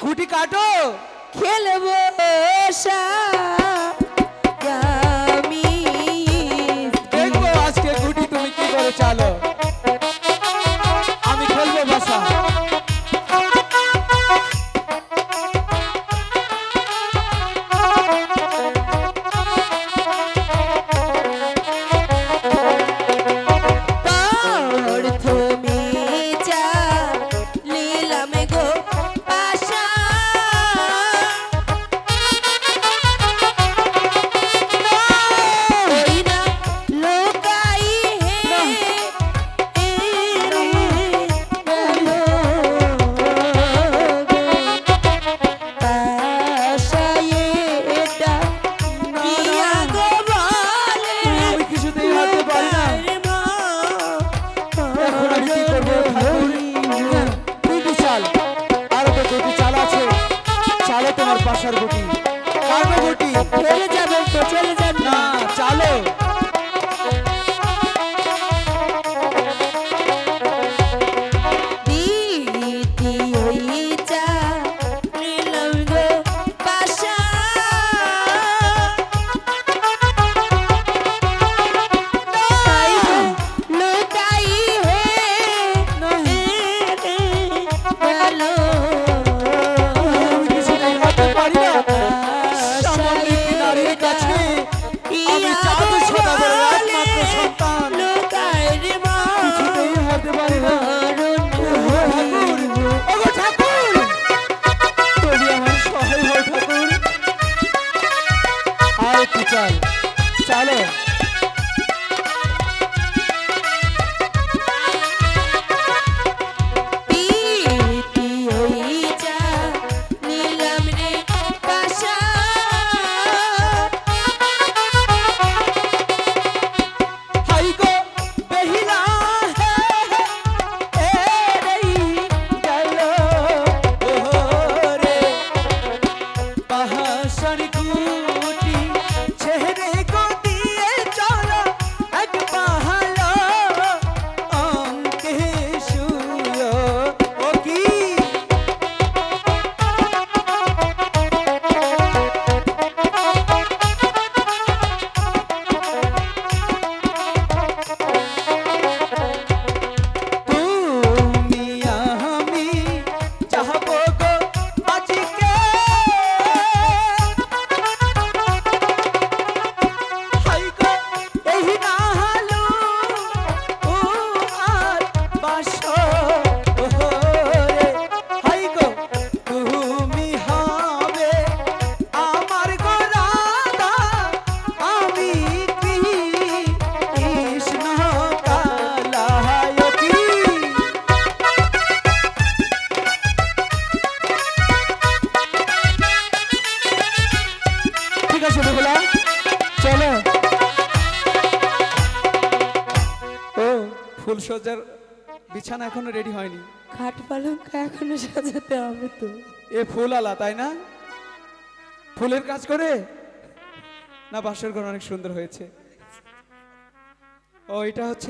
গুটি। কাটো। খেলব আমি দেখব আজকে গুটি তুমি কি করে চালো। তোমার পাশার গুটি কাটো গুটি চলে যাবে তো চলে যান নারীর কাছে আমি চাঁদ একমাত্র সন্তান। কিছুতেই হারতে পারি না। একটু চাল। বেহুলা চলো। ও ফুল সজ্জার বিছানা এখনও রেডি হয়নি। খাট পালঙ্কা এখনও সাজাতে হবে তো। এ ফুল আলা তাই না? ফুলের কাজ করে? না বাসর ঘর অনেক সুন্দর হয়েছে। ও এটা হচ্ছে